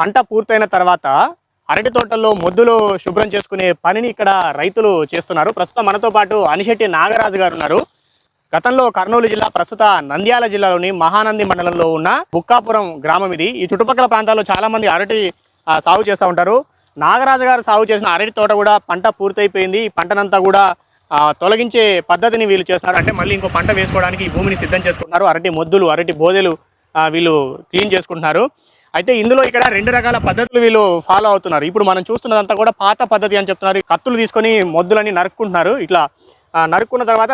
పంట పూర్తయిన తర్వాత అరటి తోటల్లో మొద్దులు శుభ్రం చేసుకునే పనిని ఇక్కడ రైతులు చేస్తున్నారు. ప్రస్తుతం మనతో పాటు అనిశెట్టి నాగరాజు గారు ఉన్నారు. గతంలో కర్నూలు జిల్లా ప్రస్తుత నంద్యాల జిల్లాలోని మహానంది మండలంలో ఉన్న బుక్కాపురం గ్రామం ఇది. ఈ చుట్టుపక్కల ప్రాంతాల్లో చాలామంది అరటి సాగు చేస్తూ ఉంటారు. నాగరాజు గారు సాగు చేసిన అరటి తోట కూడా పంట పూర్తయిపోయింది. ఈ పంటనంతా కూడా తొలగించే పద్ధతిని వీళ్ళు చేస్తున్నారు. అంటే మళ్ళీ ఇంకో పంట వేసుకోవడానికి ఈ భూమిని సిద్ధం చేసుకుంటున్నారు. అరటి మొద్దులు అరటి బోదెలు వీళ్ళు క్లీన్ చేసుకుంటున్నారు. అయితే ఇందులో ఇక్కడ రెండు రకాల పద్ధతులు వీళ్ళు ఫాలో అవుతున్నారు. ఇప్పుడు మనం చూస్తున్నదంతా కూడా పాత పద్ధతి అని చెప్తున్నారు. కత్తులు తీసుకొని మొద్దులని నరుక్కుంటున్నారు. ఇట్లా నరుక్కున్న తర్వాత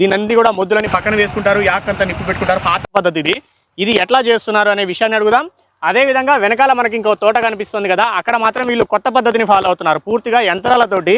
దీనంది కూడా మొద్దులని పక్కన వేసుకుంటారు. యాకంతా నిప్పు పెట్టుకుంటారు. పాత పద్ధతి ఇది. ఇది ఎట్లా చేస్తున్నారు అనే విషయాన్ని అడుగుదాం. అదే విధంగా వెనకాల మనకి ఇంకో తోట కనిపిస్తుంది కదా అక్కడ మాత్రం వీళ్ళు కొత్త పద్ధతిని ఫాలో అవుతున్నారు. పూర్తిగా యంత్రాలతోటి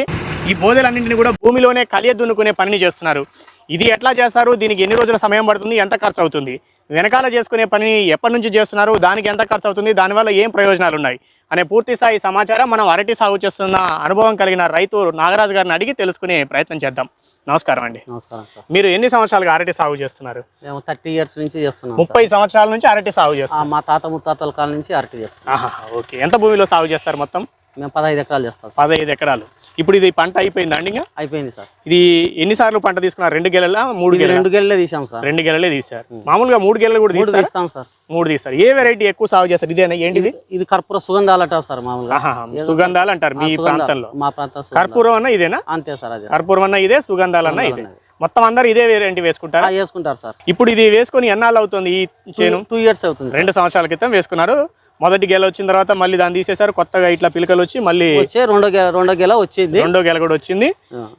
ఈ బోధలన్నింటినీ కూడా భూమిలోనే కలియ దున్నుకునే పనిని చేస్తున్నారు. ఇది ఎట్లా చేస్తారు? దీనికి ఎన్ని రోజుల సమయం పడుతుంది? ఎంత ఖర్చు అవుతుంది? వెనకాల చేసుకునే పని ఎప్పటి నుంచి చేస్తున్నారు? దానికి ఎంత ఖర్చు అవుతుంది? దానివల్ల ఏం ప్రయోజనాలు ఉన్నాయి అనే పూర్తి స్థాయి సమాచారం మనం అరటి సాగు చేస్తున్న అనుభవం కలిగిన రైతు నాగరాజు గారిని అడిగి తెలుసుకునే ప్రయత్నం చేద్దాం. నమస్కారం అండి. నమస్కారం సార్. మీరు ఎన్ని సంవత్సరాలుగా అరటి సాగు చేస్తున్నారు? మేము థర్టీ ఇయర్స్ నుంచి చేస్తున్నాం ముప్పై సంవత్సరాల నుంచి అరటి సాగు చేస్తున్నారు. మా తాత ముత్తాతల కాలం నుంచి అరటి ఆహా, ఓకే. ఎంత భూమిలో సాగు చేస్తారు మొత్తం? మేము పదహైదు ఎకరాలు చేస్తాం సార్. పదహైదు ఎకరాలు. ఇప్పుడు ఇది పంట అయిపోయింది అండి ఇంకా? అయిపోయింది సార్. ఇది ఎన్నిసార్లు పంట తీసుకున్నారు? రెండు గెలలా మూడు ఇది గెలలా? రెండు గెల్లే తీసాం సార్. రెండు గెలలే తీశారు. మామూలుగా మూడు గెలలు కూడా మూడు తీస్తారు? తీస్తాం సార్. మూడు తీస్తారు. ఏ వెరైటీ ఎక్కువ సాగు చేస్తారు? ఇదేనా? ఏంటిది? ఇది కర్పూర సుగంధాలట సార్ మామూలుగా. ఆహాహా, సుగంధాలు అంటారు మీ సుగంధాలు. ప్రాంతంలో. మా ప్రాంతం సుగంధాలు. కర్పూరం అన్న ఇదేనా? అంతే సార్ అదే కర్పూరం అన్న ఇదే సుగంధాలు అన్న ఇదే. మొత్తం అందరు ఇదే వేరేంటి వేసుకుంటారు? ఆ, వేసుకుంటారు సార్. ఇప్పుడు ఇది వేసుకొని ఎన్నాళ్ళు అవుతుంది ఈ చేను? టూ ఇయర్స్ అవుతుంది సార్. రెండు సంవత్సరాల క్రితం వేసుకున్నారు. మొదటి గెల వచ్చిన తర్వాత మళ్ళీ దాన్ని తీసేశారు. కొత్తగా ఇట్లా పిలకలు వచ్చి మళ్ళీ రెండో గెల రెండో గెల వచ్చింది. రెండో గెల కూడా వచ్చింది.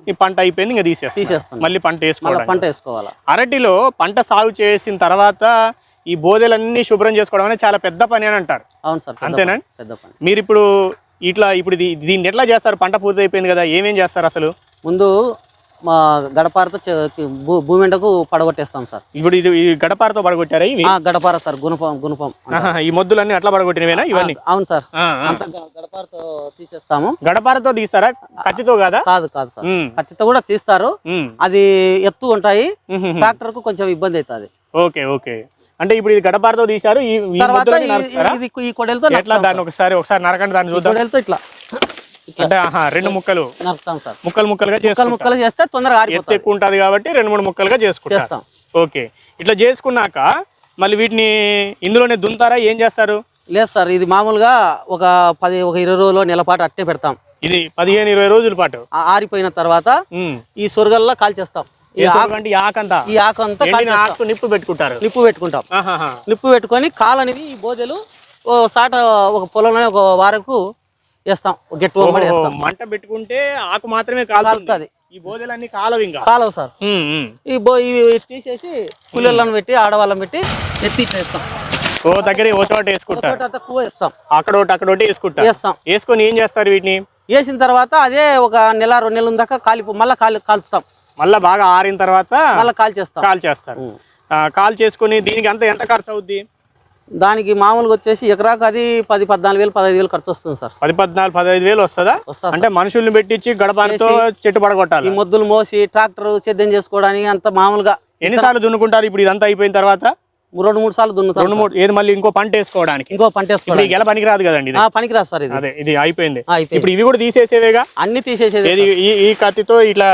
ఈ పంట అయిపోయింది ఇంకా తీసేస్తున్నాం. మళ్ళీ పంట మళ్ళీ వేసుకోవడం పంట వేసుకోవాలా? అరటిలో పంట సాగు చేసిన తర్వాత ఈ బోదెలన్నీ శుభ్రం చేసుకోవడం అనేది చాలా పెద్ద పని అని అంటారు. అవును సార్ పెద్ద అంతేనా? పని, పెద్ద పని. మీరు ఇప్పుడు ఇట్లా ఇప్పుడు ఇది- దీన్ని ఎట్లా చేస్తారు? పంట పూర్తి అయిపోయింది కదా ఏమేం చేస్తారు అసలు? ముందు మా గడపారతో చె- భూ- భూమి ఎండకు పడగొట్టేస్తాం సార్. ఇప్పుడు ఇది ఈ గడపారతో పడగొట్టారా ఇవి? గడపార సార్ గుణపం గుణపం ఈ మొద్దులన్నీ అట్లా పడగొట్టినవేనా ఇవన్నీ? అవును సార్. అంత గడపారతో తీసేస్తాము. గడపారతో తీస్తారా? కత్తితో కాదా? కాదు కాదు సార్. కత్తితో కూడా తీస్తారు. అది ఎత్తు ఉంటాయి. ట్రాక్టర్కు కొంచెం ఇబ్బంది అవుతుంది. Okay okay. అంటే ఇప్పుడు ఇది గడపారతో తీశారు ఈ కొడలతో ఎట్లా దాన్ని ఒకసారి ఒకసారి నరకండి దాన్ని చూద్దాం. కొడలతో ఇట్లా. అంటే రెండు ముక్కలు. నరుకుతాం సార్. ముక్కలు ముక్కలుగా ముక్కలు ముక్కలు చేస్తే తొందరగా ఎత్తు ఎక్కువ ఉంటుంది కాబట్టి రెండు మూడు ముక్కలుగా చేసుకుంటారు చేస్తాం. ఓకే. ఇట్లా చేసుకున్నాక మళ్ళీ వీటిని ఇందులోనే దున్తారా ఏం చేస్తారు? లేదు సార్ ఇది మామూలుగా ఒక పది ఒక ఇరవై రోజులు నెలపాటు అట్టే పెడతాం. ఇది పదిహేను ఇరవై రోజుల పాటు? ఆరిపోయిన తర్వాత. ఈ సొరగల్లో కాల్చేస్తాం. ఈ ఏ ఆకు- సరుకు అంటే ఈ ఆకంతా? ఆకు నిప్పు పెట్టుకుంటారు. నిప్పు పెట్టుకుంటాం. నిప్పు పెట్టుకొని కాలనివి ఈ బోదెలు ఓ సాట ఒక పొలంలోనే ఒక వారకు వేస్తాం. గట్టి ఓహో, వంబడి వేస్తాం. మంట పెట్టుకుంటే ఆకు మాత్రమే కాలుతుంది. ఈ బోదెలన్నీ కాలవు ఇంకా. కాలవు సార్. ఈ బో ఇవి తీసేసి కూలీలను పెట్టి ఆడవాళ్ళని పెట్టి ఎత్తి వేస్తాం ఓ దగ్గర ఓ చోట కువ వేస్తాం. అక్కడ ఒకటి అక్కడ ఒకటి వేసుకుంటారు. వేస్తాం. వేసుకొని ఏం చేస్తారు వీటిని? వేసిన తర్వాత అదే ఒక నెల రెండు నెలల దాకా కాలిపో మళ్ళీ కాలి కాల్చుతాం. మళ్ళీ బాగా ఆరిన తర్వాత మళ్ళీ కాల్చేస్తాం. కాల్ చేస్తారు ఉమ్. ఆ, కాల్ చేసుకొని దీనికి అంత ఎంత ఖర్చు అవుద్ది? దానికి మామూలుగా వచ్చేసి ఎకరాకు అది పది పద్నాలుగు వేలు పదహైదు వేలు ఖర్చు వస్తుంది సార్. పది పద్నాలుగు పదహైదు వేలు వస్తుందా? వస్తా అంటే మనుషుల్ని పెట్టించి గడపాలతో చెట్టు ఈ పడగొట్టాలి మొద్దులు మోసి ట్రాక్టర్ సేద్యం చేసుకోవడానికి అంత మామూలుగా ఎన్నిసార్లు దున్నుకుంటారు ఇప్పుడు ఇదంతా అయిపోయిన తర్వాత? రెండు మూడు సార్లు దున్నుతాం రెండు మూడు ఏది మళ్ళీ ఇంకో పంట వేసుకోవడానికి? ఇంకో పంట ఈ వేసుకోవడానికి. గెల పనికిరాదు కదండి పనికిరాదు సార్ ఇది. అదే ఇది అయిపోయింది. ఇప్పుడు ఇవి కూడా తీసేసేవేగా? అన్ని తీసేసేది ఈ ఈ కత్తితో ఇట్లా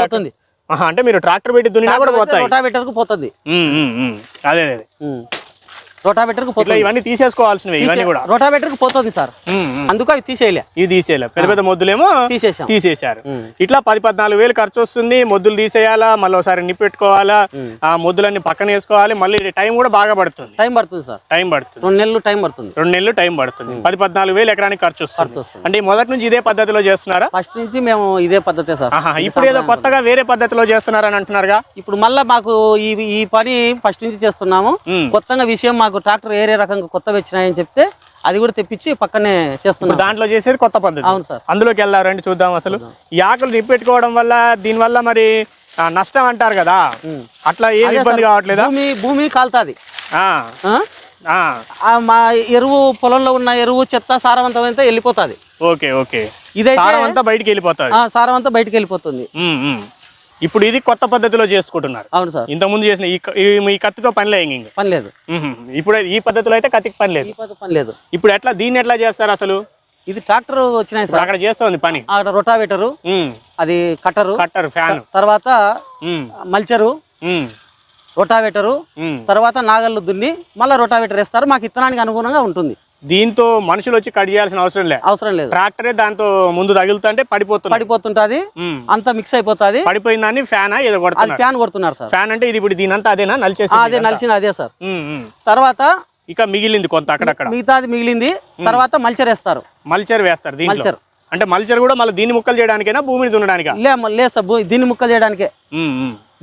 అంటే మీరు ట్రాక్టర్ పెట్టి దున్నినా కూడా పోతాయి. రోటావేటర్కు పోతుంది. అదే అదే రోటావేటర్కు ఇట్లా పోతుంది. ఇవన్నీ తీసేసుకోవాల్సినవి ఇవన్నీ కూడా. రోటావేటర్కు పోతుంది సార్. అందుకు అవి తీసేయలే. ఇవి తీసేయాలి. పెద్ద పెద్ద మొద్దులేమో తీసేసాం. తీసేశారు. ఇట్లా పది పద్నాలుగు వేలు ఖర్చు వస్తుంది మొద్దులు తీసేయాలా మళ్ళీ ఒకసారి నిప్పెట్టుకోవాలా. ఆ మొద్దులన్నీ పక్కన వేసుకోవాలి మళ్ళీ టైం కూడా బాగా పడుతుంది. టైం పడుతుంది సార్. టైం పడుతుంది. రెండు నెలలు టైం పడుతుంది. రెండు నెలలు టైం పడుతుంది. పది పద్నాలుగు వేలు ఎకరానికి ఖర్చు వస్తుంది అంటే మొదటి నుంచి ఇదే పద్ధతిలో చేస్తున్నారా? ఫస్ట్ నుంచి మేము ఇదే పద్ధతే సార్. ఇప్పుడు ఏదో కొత్తగా వేరే పద్ధతిలో చేస్తున్నారని అంటున్నారుగా? ఇప్పుడు మళ్ళీ మాకు ఈ ఈ పని ఫస్ట్ నుంచి చేస్తున్నాము. కొత్తగా విషయం మాకు ట్రాక్టర్ ఏరే రకంగా కొత్తగా వచ్చినాయని చెప్తే అది కూడా తెప్పించి పక్కనే చేస్తున్నాం. దాంట్లో చేసేది కొత్త పద్ధతి అవును సార్. అందులోకి వెళ్ళారండి చూద్దాం అసలు. ఈ ఆకులు నిప్పెట్టుకోవడం వల్ల దీని వల్ల మరి నష్టం అంటారు కదా. అట్లా ఏం ఇబ్బంది కావట్లేదా? భూమి భూమి కాలుతుంది. మా ఎరువు పొలంలో ఉన్న ఎరువు చెత్త సారవంతమైతే వెళ్ళిపోతుంది. Okay okay. ఇదైతే సారం అంతా బయటికి వెళ్ళిపోతుంది. ఆ, సారం అంతా బయటకు వెళ్ళిపోతుంది. ఇప్పుడు ఇది కొత్త పద్ధతిలో చేసుకుంటున్నారు. అవును సార్. ఇంతకుముందు చేసిన ఈ కత్తితో పని లేదు ఇంక. పని లేదు. ఇప్పుడు ఈ పద్ధతిలో అయితే కత్తికి పని లేదు. పని లేదు. ఇప్పుడు ఎట్లా దీన్ని ఎట్లా చేస్తారు అసలు? ఇది ట్రాక్టర్ వచ్చినాయి సార్. అక్కడ చేస్తుంది పని. అక్కడ రొటావేటరు. అది కట్టరు కట్టర్ ఫ్యాన్. తర్వాత. మల్చరు. రొటావేటరు. తర్వాత నాగళ్ళు దున్ని మళ్ళీ రొటావేటర్ వేస్తారు. మాకు ఇత్తనానికి అనుగుణంగా ఉంటుంది. దీంతో మనుషులు వచ్చి కట్ చేయాల్సిన అవసరం లేదు అవసరం లేదు. ట్రాక్టరే దాంతో ముందు తగులుతుంటే పడిపోతుంది. పడిపోతుంటది. అంతా మిక్స్ అయిపోతుంది. పడిపోయిందని ఫ్యానా ఏదో అది కొడుతున్నారు ఫ్యాన్ కొడుతున్నారు సార్. ఫ్యాన్ అంటే ఇది ఇప్పుడు దీనంతా అదేనా? నలిచేసి అదే నలిసింది అదే సార్. తర్వాత ఇక మిగిలింది కొంత అక్కడక్కడ. మిగతాది మిగిలింది. తర్వాత మల్చర్ వేస్తారు. మల్చర్ వేస్తారు మల్చర్. అంటే మల్చర్ కూడా మళ్ళీ దీన్ని ముక్కలు చేయడానికైనా భూమిని దున్నడానికా? లే లే సబ్బు దీన్ని ముక్కలు చేయడానికే.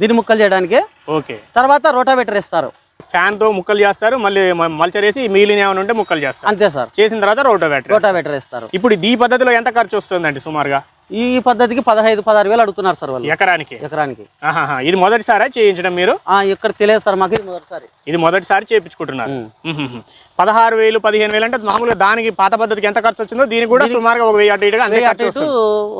దీన్ని ముక్కలు చేయడానికే. ఓకే. తర్వాత రోటావేటర్ వేస్తారు. ఫ్యాన్తో ముక్కలు చేస్తారు మళ్ళీ మ- మల్చర్ వేసి మిగిలిన ఏమైనా ఉంటే ముక్కలు చేస్తారు. అంతే సార్. చేసిన తర్వాత రోటో బ్యాటరీ రోటావేటర్ వేస్తారు. ఇప్పుడు ఈ పద్ధతిలో ఎంత ఖర్చు వస్తుందండి సుమారుగా? ఈ పద్ధతికి పదహైదు పదహారు వేలు అడుగుతున్నారు సార్ వాళ్ళు. ఎకరానికి? ఎకరానికి. ఇది మొదటిసారా చేయించడం మీరు? ఆ, ఇక్కడ తెలియదు సార్ మాకు ఇది మొదటిసారి. ఇది మొదటిసారి చేయించుకుంటున్నారు. పదహారు వేలు పదిహేను వేలు అంటే మామూలుగా దానికి పాత పద్ధతికి ఎంత ఖర్చు వచ్చిందో దీనికి కూడా సుమారుగా ఒక వెయ్యి అటు ఇటుగా అంతే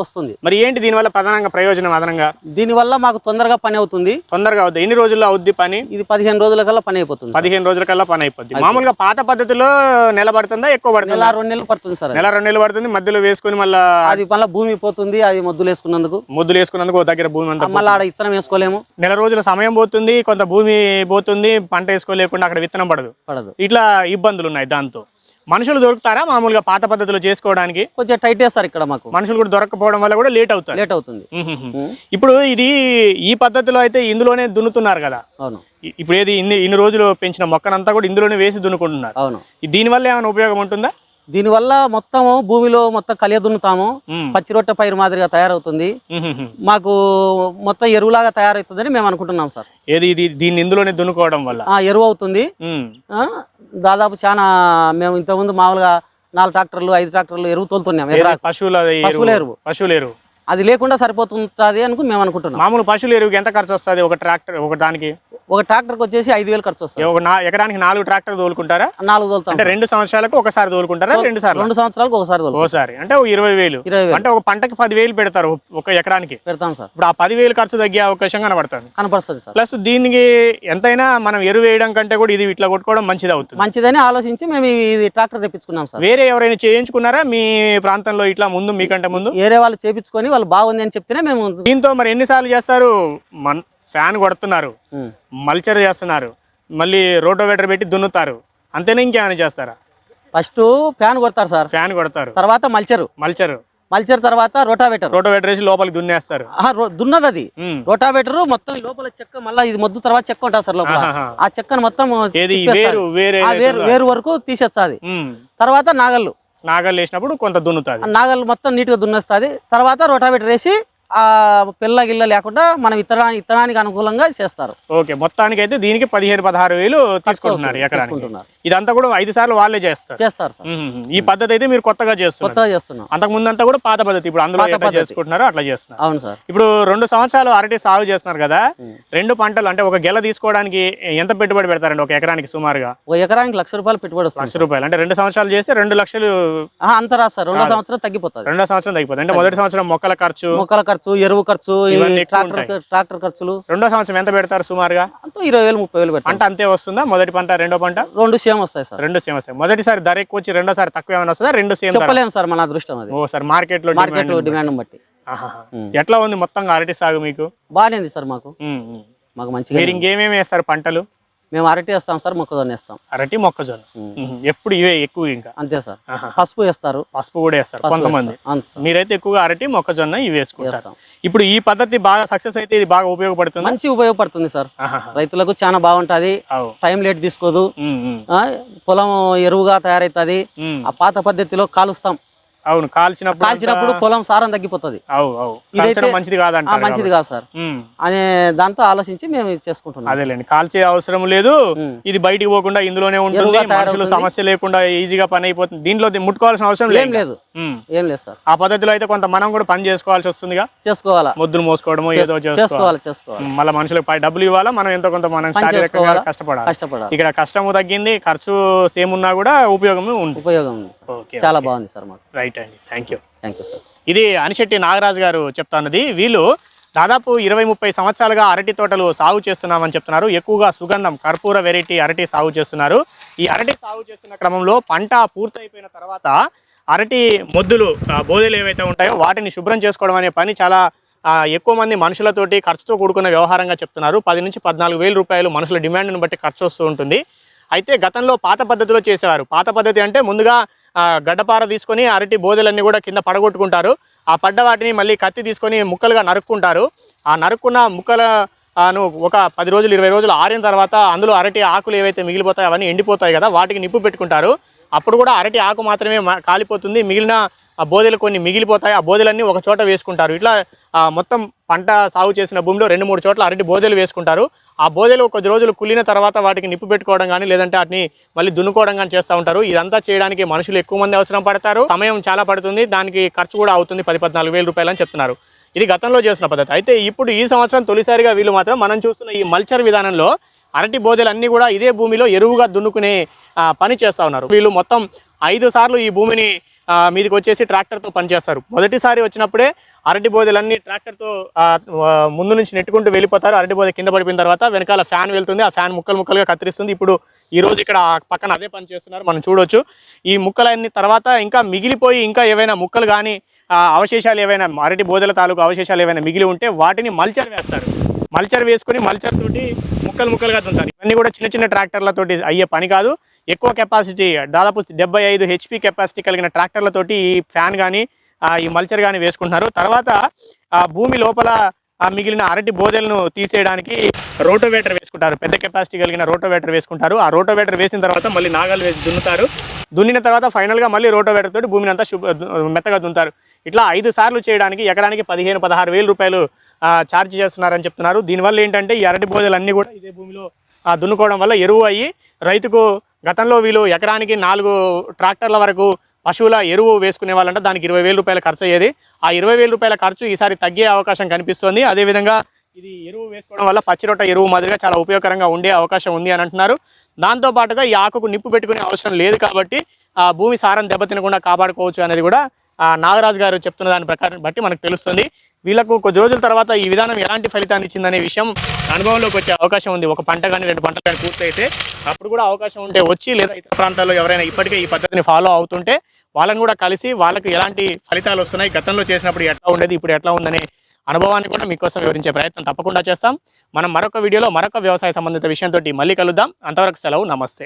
వస్తుంది. మరి ఏంటి దీనివల్ల ప్రధానంగా ప్రయోజనం అదనంగా? దీనివల్ల మాకు తొందరగా పని అవుతుంది. తొందరగా అవుద్ది. ఎన్ని రోజుల్లో అవుద్ది పని? ఇది పదిహేను రోజుల కల్లా పని అయిపోతుంది పదిహేను రోజుల కల్లా పని అయిపోద్ది. మామూలుగా పాత పద్ధతిలో నెల పడుతుందా? ఎక్కువ పడుతుందా? నెల రెండు నెలలు పడుతుంది సార్. నెల రెండు నెలలు పడుతుంది. మధ్యలో వేసుకొని మళ్ళా అది మళ్ళీ భూమి పోతుంది అది మొద్దులు వేసుకున్నందుకు. ముద్దులు వేసుకున్నందుకు దగ్గర భూమి అంతా మళ్ళీ ఆడ ఇత్తనం వేసుకోలేము. నెల రోజుల సమయం పోతుంది కొంత భూమి పోతుంది పంట వేసుకోలేకుండా అక్కడ విత్తనం పడదు. పడదు. ఇట్లా ఇబ్బందులు ఉన్నాయి దాంతో. మనుషులు దొరుకుతారా మామూలుగా పాత పద్ధతిలో చేసుకోవడానికి? కొంచెం టైట్ వేస్తారు ఇక్కడ మాకు. మనుషులు కూడా దొరకపోవడం వల్ల కూడా లేట్ అవుతారు. లేట్ అవుతుంది. ఇప్పుడు ఇది ఈ పద్ధతిలో అయితే ఇందులోనే దున్నుతున్నారు కదా? అవును. ఇప్పుడు ఏది ఇన్ని ఇన్ని రోజులు పెంచిన మొక్కనంతా కూడా ఇందులోనే వేసి దున్నుకుంటున్నారు. అవును. దీనివల్ల ఏమైనా ఉపయోగం ఉంటుందా? దీనివల్ల మొత్తం భూమిలో మొత్తం కలియ దున్నుతాము మ్మ్. పచ్చి రొట్టె పైరు మాదిరిగా తయారవుతుంది. మాకు మొత్తం ఎరువులాగా తయారవుతుందని మేము అనుకుంటున్నాం సార్. ఏది ఇది దీన్ని ఇందులోనే దున్నుకోవడం వల్ల? ఆ ఎరువు అవుతుంది. దాదాపు చాలా మేము ఇంతకుముందు మామూలుగా నాలుగు ట్రాక్టర్లు ఐదు ట్రాక్టర్లు ఎరువు తోలుతున్నాం? పశువుల ఎరువు. పశువుల ఎరువు. అది లేకుండా సరిపోతుంటుంది అనుకుని మేము అనుకుంటున్నాం. మామూలు పశువుల ఎరువుకి ఎంత ఖర్చు వస్తుంది? ఒక ట్రాక్టర్ ఒక దానికి? ఒక ట్రాక్టర్కి వచ్చేసి ఐదు వేలు ఖర్చు వస్తుంది. ఒక నా ఎకరానికి నాలుగు ట్రాక్టర్ తోలుకుంటారా? నాలుగు తోలుతాం. అంటే రెండు సంవత్సరాలకు ఒకసారి తోలుకుంటారా? రెండు సార్లు? రెండు సంవత్సరాలకు ఒకసారి ఓసారి. అంటే ఒక ఇరవై వేలు. ఇరవై వేలు. అంటే ఒక పంటకి పదివేలు పెడతారు ఒక ఎకరానికి. పెడతాం సార్. ఇప్పుడు ఆ పదివేలు ఖర్చు తగ్గే అవకాశం కనబడుతుంది. కనపడుతుంది సార్. ప్లస్ దీనికి ఎంతైనా మనం ఎరువు వేయడం కంటే కూడా ఇది ఇట్లా కొట్టుకోవడం మంచిది అవుతుంది. మంచిదని ఆలోచించి మేము ఇది ట్రాక్టర్ తెప్పించుకున్నాం సార్. వేరే ఎవరైనా చేయించుకున్నారా? మీ ప్రాంతంలో ఇట్లా ముందు మీకంటే ముందు? వేరే వాళ్ళు చేపించుకొని వాళ్ళు బాగుంది అని చెప్తేనే మేము దీంతో మరి ఎన్నిసార్లు చేస్తారు? మన్ ఫ్యాన్ కొడుతున్నారు. మల్చర్ చేస్తున్నారు. మళ్ళీ రోటోవేటర్ పెట్టి దున్నుతారు. అంతేనా ఇంకేమైనా చేస్తారా? ఫస్ట్ ఫ్యాన్ కొడతారు సార్. ఫ్యాన్ కొడతారు. తర్వాత మల్చరు. మల్చర్. మల్చర్ తర్వాత రోటావేటర్. రోటోవేటర్ వేసి లోపలికి దున్నేస్తారు. దున్నది అది. రోటావేటర్ మొత్తం లోపల చెక్క మళ్ళీ ఇది మొద్దు తర్వాత చెక్క ఉంటుంది సార్ లోపల. ఆ చెక్కను మొత్తం. వేరు వరకు తీసేస్తుంది. తర్వాత నాగళ్ళు. నాగలు వేసినప్పుడు కొంత దున్నుతుంది. నాగళ్ళు మొత్తం నీట్గా దున్నేస్తుంది. తర్వాత రోటావేటర్ వేసి ఆ పిల్ల గిల్ల లేకుండా మనం ఇత్తనానికి ఇత్తనానికి అనుకూలంగా చేస్తారు. ఓకే మొత్తానికి అయితే దీనికి పదిహేను పదహారు వేలు తీసుకుంటున్నారు ఎకరానికి. ఇదంతా కూడా ఐదు సార్లు వాళ్ళే చేస్తారు. చేస్తారు. ఈ పద్ధతి అయితే మీరు కొత్తగా చేస్తున్నారు. కొత్తగా చేస్తున్నాం అంతకు ముందంతా కూడా పాత పద్ధతి. ఇప్పుడు అందులో. చేసుకుంటున్నారో అట్లా చేస్తున్నారు. అవును సార్. ఇప్పుడు రెండు సంవత్సరాలు అరటి సాగు చేస్తున్నారు కదా. రెండు పంటలు అంటే ఒక గెల తీసుకోవడానికి ఎంత పెట్టుబడి పెడతారండి ఒక ఎకరానికి సుమారుగా? ఒక ఎకరానికి లక్ష రూపాయలు పెట్టుబడి లక్ష రూపాయలు. అంటే రెండు సంవత్సరాలు చేస్తే రెండు లక్షలు ఆహా, అంత రాదు సార్. రెండో సంవత్సరం తగ్గిపోతుంది. రెండో సంవత్సరం తగ్గిపోతుంది. అంటే మొదటి సంవత్సరం మొక్కల ఖర్చు మొక్కల ఖర్చు ఎరువు ఖర్చు ఇవన్నీ ఎక్కువ ట్రాక్టర్ ట్రాక్టర్ ఖర్చులు. రెండో సంవత్సరం ఎంత పెడతారు సుమారుగా? ఇరవై వేలు ముప్పై వేలు పంట అంతే వస్తుందా? మొదటి పంట రెండో పంట? రెండు సేమ్ వస్తాయి సార్. రెండు సేమ్ వస్తాయి. మొదటిసారి ధర ఎక్కువ వచ్చి రెండోసారి తక్కువ ఏమైనా వస్తుందా? రెండు సేమ్ చెప్పలేము సార్ మన అదృష్టం అది. ఓ సార్ మార్కెట్లో మార్కెట్ demand. డిమాండ్ బట్టి. ఎట్లా ఉంది మొత్తంగా అరటి సాగు మీకు? బాగానే ఉంది సార్ మాకు. మాకు మంచిగా మీరు ఇంకేమేమి వేస్తారు పంటలు? మేము అరటి వేస్తాం సార్ మొక్కజొన్న వేస్తాం. అరటి మొక్కజొన్న. ఎప్పుడు ఇవే ఎక్కువ ఇంకా? అంతే సార్. పసుపు వేస్తారు. పసుపు కూడా వేస్తారు కొంతమంది. మీరైతే ఎక్కువగా అరటి మొక్కజొన్న ఇవి వేసుకుంటారు. ఇప్పుడు ఈ పద్ధతి బాగా సక్సెస్ అయితే ఇది బాగా ఉపయోగపడుతుంది? మంచి ఉపయోగపడుతుంది సార్. రైతులకు చాలా బాగుంటది. టైం లేట్ తీసుకోదు. పొలం ఎరువుగా తయారవుతుంది ఉమ్. ఆ పాత పద్ధతిలో కాలుస్తాం. అవును కాల్చినప్పుడు కాల్చినప్పుడు పొలం సారం తగ్గిపోతుంది. మంచిది ఆ, కాదంటారు మంచిది కాదు సార్. అనే దాంతో ఆలోచించి మేము చేసుకుంటున్నాం. అదేలేండి కాల్చే అవసరం లేదు. ఇది బయటికి పోకుండా ఇందులోనే ఉంటుంది. మనుషులు. సమస్య లేకుండా ఈజీగా పని అయిపోతుంది. దీంట్లో ముట్టుకోవాల్సిన అవసరం ఏం లేదు. ఏం లేదు సార్. ఆ పద్ధతిలో అయితే కొంత మనం కూడా పని చేసుకోవాల్సి వస్తుందిగా. చేసుకోవాలా? ముద్దులు మోసుకోవడము ఏదో చేసుకోవాలి. చేసుకోవాలి మళ్ళీ మనుషులకు డబ్బులు ఇవ్వాలా? మనం ఎంతో కొంత మనం శారీరకంగా? కష్టపడాలి. కష్టపడాలి. ఇక్కడ కష్టము తగ్గింది ఖర్చు సేమ్ ఉన్నా కూడా ఉపయోగం ఉంది ఉపయోగం చాలా బాగుంది సార్ మాకు. రైట్ అండి. Thank you. Thank you sir. ఇది అనిశెట్టి నాగరాజు గారు చెప్తాన్నది. వీళ్ళు దాదాపు ఇరవై ముప్పై సంవత్సరాలుగా అరటి తోటలు సాగు చేస్తున్నామని చెప్తున్నారు. ఎక్కువగా సుగంధం కర్పూర వెరైటీ అరటి సాగు చేస్తున్నారు. ఈ అరటి సాగు చేస్తున్న క్రమంలో పంట పూర్తయిపోయిన తర్వాత అరటి మొద్దులు ఆ, బోదెలు ఏవైతే ఉంటాయో వాటిని శుభ్రం చేసుకోవడం అనే పని చాలా ఎక్కువ మంది మనుషులతోటి ఖర్చుతో కూడుకున్న వ్యవహారంగా చెప్తున్నారు. పది నుంచి పద్నాలుగు వేల రూపాయలు మనుషుల డిమాండ్ని బట్టి ఖర్చు వస్తూ ఉంటుంది. అయితే గతంలో పాత పద్ధతిలో చేసేవారు. పాత పద్ధతి అంటే ముందుగా గడ్డపార తీసుకొని అరటి బోదెలన్నీ కూడా కింద పడగొట్టుకుంటారు. ఆ పడ్డ వాటిని మళ్ళీ కత్తి తీసుకొని ముక్కలుగా నరుక్కుంటారు. ఆ నరుక్కున్న ముక్కల ను ఒక పది రోజులు ఇరవై రోజులు ఆరిన తర్వాత అందులో అరటి ఆకులు ఏవైతే మిగిలిపోతాయో అవన్నీ ఎండిపోతాయి కదా వాటికి నిప్పు పెట్టుకుంటారు. అప్పుడు కూడా అరటి ఆకు మాత్రమే కాలిపోతుంది. మిగిలిన ఆ బోదెలు కొన్ని మిగిలిపోతాయి. ఆ బోదెలన్నీ ఒక చోట వేసుకుంటారు. ఇట్లా మొత్తం పంట సాగు చేసిన భూమిలో రెండు మూడు చోట్ల అరటి బోదెలు వేసుకుంటారు. ఆ బోదెలు కొద్ది రోజులు కుళ్ళిన తర్వాత వాటికి నిప్పు పెట్టుకోవడం కానీ లేదంటే వాటిని మళ్ళీ దున్నుకోవడం కానీ చేస్తూ ఉంటారు. ఇదంతా చేయడానికి మనుషులు ఎక్కువ మంది అవసరం పడతారు. సమయం చాలా పడుతుంది. దానికి ఖర్చు కూడా అవుతుంది. పది పద్నాలుగు వేల రూపాయలు అని చెప్తున్నారు. ఇది గతంలో చేసిన పద్ధతి. అయితే ఇప్పుడు ఈ సంవత్సరం తొలిసారిగా వీళ్ళు మాత్రం మనం చూస్తున్న ఈ మల్చర్ విధానంలో అరటి బోదెలు అన్నీ కూడా ఇదే భూమిలో ఎరువుగా దున్నుకునే పని చేస్తూ ఉన్నారు. వీళ్ళు మొత్తం ఐదు సార్లు ఈ భూమిని మీదకి వచ్చేసి ట్రాక్టర్తో పనిచేస్తారు. మొదటిసారి వచ్చినప్పుడే అరటి బోదెలన్నీ ట్రాక్టర్తో ముందు నుంచి నెట్టుకుంటూ వెళ్ళిపోతారు. అరటి బోధ కింద పడిపోయిన తర్వాత వెనకాల ఫ్యాన్ వెళ్తుంది. ఆ ఫ్యాన్ ముక్కలు ముక్కలుగా కత్తిరిస్తుంది. ఇప్పుడు ఈ రోజు ఇక్కడ ఆ పక్కన అదే పని చేస్తున్నారు. మనం చూడొచ్చు. ఈ ముక్కలన్నీ తర్వాత ఇంకా మిగిలిపోయి ఇంకా ఏవైనా ముక్కలు కానీ అవశేషాలు ఏవైనా అరటి బోదెల తాలూకు అవశేషాలు ఏవైనా మిగిలి ఉంటే వాటిని మల్చర్ వేస్తారు. మల్చర్ వేసుకుని మల్చర్ తోటి ముక్కలు ముక్కలుగా తుంటారు ఇవన్నీ కూడా చిన్న చిన్న ట్రాక్టర్లతోటి అయ్యే పని కాదు. ఎక్కువ కెపాసిటీ దాదాపు డెబ్బై ఐదు హెచ్పి కెపాసిటీ కలిగిన ట్రాక్టర్లతోటి ఈ ఫ్యాన్ కానీ ఈ మల్చర్ కానీ వేసుకుంటున్నారు. తర్వాత ఆ భూమి లోపల ఆ మిగిలిన అరటి బోదెలను తీసేయడానికి రోటోవేటర్ వేసుకుంటారు. పెద్ద కెపాసిటీ కలిగిన రోటోవేటర్ వేసుకుంటారు. ఆ రోటోవేటర్ వేసిన తర్వాత మళ్ళీ నాగాలు వేసి దున్నుతారు. దున్నిన తర్వాత ఫైనల్గా మళ్ళీ రోటోవేటర్ తోటి భూమిని అంతా మెత్తగా దున్నుతారు. ఇట్లా ఐదు సార్లు చేయడానికి ఎకరానికి పదిహేను పదహారు వేల రూపాయలు ఛార్జ్ చేస్తున్నారని చెప్తున్నారు. దీనివల్ల ఏంటంటే ఈ అరటి బోదెలు అన్నీ కూడా ఇదే భూమిలో దున్నుకోవడం వల్ల ఎరువు అయ్యి రైతుకు గతంలో వీళ్ళు ఎకరానికి నాలుగు ట్రాక్టర్ల వరకు పశువుల ఎరువు వేసుకునే వాళ్ళంటే దానికి ఇరవై వేల రూపాయల ఖర్చు అయ్యేది. ఆ ఇరవై వేల రూపాయల ఖర్చు ఈసారి తగ్గే అవకాశం కనిపిస్తోంది. అదేవిధంగా ఇది ఎరువు వేసుకోవడం వల్ల పచ్చిరొట్ట ఎరువు మాదిరిగా చాలా ఉపయోగకరంగా ఉండే అవకాశం ఉంది అని అంటున్నారు. దాంతో పాటుగా ఈ ఆకుకు నిప్పు పెట్టుకునే అవసరం లేదు కాబట్టి ఆ భూమి సారం దెబ్బతినకుండా కాపాడుకోవచ్చు అనేది కూడా నాగరాజు గారు చెప్తున్న దాని ప్రకారం బట్టి మనకు తెలుస్తుంది. వీళ్ళకు కొద్ది రోజుల తర్వాత ఈ విధానం ఎలాంటి ఫలితాన్ని ఇచ్చిందనే విషయం అనుభవంలోకి వచ్చే అవకాశం ఉంది. ఒక పంట కానీ రెండు పంటలు కానీ పూర్తయితే అప్పుడు కూడా అవకాశం ఉంటే వచ్చి లేదా ఇతర ప్రాంతాల్లో ఎవరైనా ఇప్పటికే ఈ పద్ధతిని ఫాలో అవుతుంటే వాళ్ళని కూడా కలిసి వాళ్ళకి ఎలాంటి ఫలితాలు వస్తున్నాయి? గతంలో చేసినప్పుడు ఎట్లా ఉండేది? ఇప్పుడు ఎట్లా ఉందనే అనుభవాన్ని కూడా మీకోసం వివరించే ప్రయత్నం తప్పకుండా చేస్తాం. మనం మరొక వీడియోలో మరొక వ్యవసాయ సంబంధిత విషయంతో మళ్ళీ కలుద్దాం. అంతవరకు సెలవు. నమస్తే.